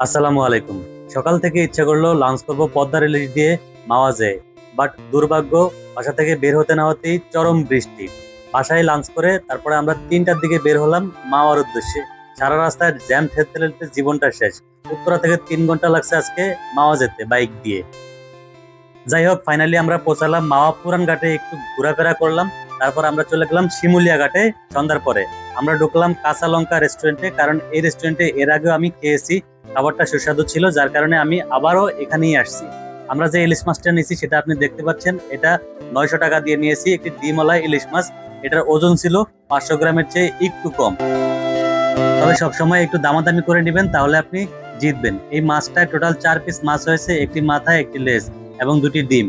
আসসালামু আলাইকুম। সকাল থেকে ইচ্ছা করল লাঞ্চ করব পদ্মা ইলিশ দিয়ে মাওয়াজে বাট দুর্ভাগ্য বাসা থেকে বের হতে না হতেই চরম বৃষ্টি। বাসায় লাঞ্চ করে তারপরে আমরা তিনটার দিকে বের হলাম মাওয়ার উদ্দেশ্যে। সারা রাস্তায় জ্যাম ঠেলতে ঠেলতে জীবনটা শেষ। উত্তরা থেকে তিন ঘণ্টা লাগছে আজকে মাওয়া যেতে বাইক দিয়ে। যাই হোক ফাইনালি আমরা পৌঁছালাম মাওয়া পুরান ঘাটে একটু ঘোরাফেরা করলাম। তারপর আমরা চলে গেলাম শিমুলিয়া ঘাটে সন্ধ্যার পরে। আমরা ঢুকলাম কাঁচা লঙ্কা রেস্টুরেন্টে কারণ এই রেস্টুরেন্টে এর আগেও আমি খেয়েছি। খাবারটা সুস্বাদু ছিল, যার কারণে আমি আবারও এখানেই আসছি। আমরা যে ইলিশ মাছটা নিয়েছি, সেটা আপনি দেখতে পাচ্ছেন। এটা নয়শো টাকা দিয়ে নিয়েছি, একটি ডিমলা ইলিশ মাছ। এটার ওজন ছিল পাঁচশো গ্রামের চেয়ে একটু কম। তবে সবসময় একটু দামাদামি করে নেবেন, তাহলে আপনি জিতবেন। এই মাছটায় টোটাল চার পিস মাছ হয়েছে, একটি মাথায় একটি লেজ এবং দুটি ডিম।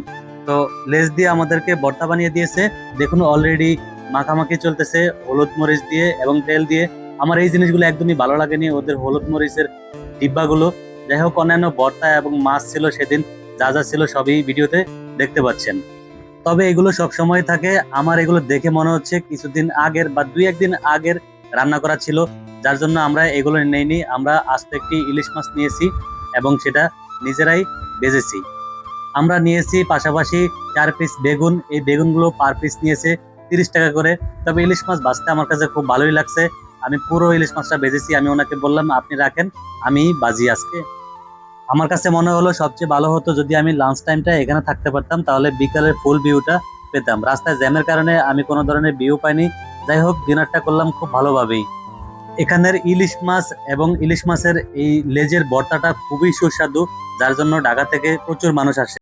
তো লেজ দিয়ে আমাদেরকে ভর্তা বানিয়ে দিয়েছে। দেখুন অলরেডি মাখামাখি চলতেছে, হলুদ মরিচ দিয়ে এবং তেল দিয়ে। আমার এই জিনিসগুলো একদমই ভালো লাগেনি। ওদের হলুদ মরিচের ডিব্বাগুলো। যাই হোক, অন্যান্য ভর্তা এবং মাছ ছিল সেদিন, যা যা ছিল সবই ভিডিওতে দেখতে পাচ্ছেন। তবে এগুলো সব সময় থাকে। আমার এগুলো দেখে মনে হচ্ছে কিছুদিন আগের বা দুই একদিন আগের রান্না করা ছিল। যার জন্য আমরা এগুলো নেইনি। আমরা আস্তে একটি ইলিশ মাছ নিয়েছি এবং সেটা নিজেরাই বেজেছি। আমরা নিয়েছি পাশাপাশি চার পিস বেগুন। এই বেগুনগুলো পার পিস নিয়েছে তিরিশ টাকা করে। তবে ইলিশ মাছ বাঁচতে আমার কাছে খুব ভালোই লাগছে। আমি পুরো ইলিশ মাছটা বেজেছি আমি ওনাকে বললাম, আপনি রাখেন, আমি বাজি আজকে। আমার কাছে মনে হলো সবচেয়ে ভালো হতো যদি আমি লাঞ্চ টাইমটা এখানে থাকতে পারতাম, তাহলে বিকালের ফুল ভিউটা পেতাম। রাস্তায় জ্যামের কারণে আমি কোনো ধরনের ভিউ পাইনি। যাই হোক ডিনারটা করলাম খুব ভালোভাবেই। এখানের ইলিশ মাছ এবং ইলিশ মাছের এই লেজের ভর্তাটা খুবই সুস্বাদু, যার জন্য ঢাকা থেকে প্রচুর মানুষ আসে।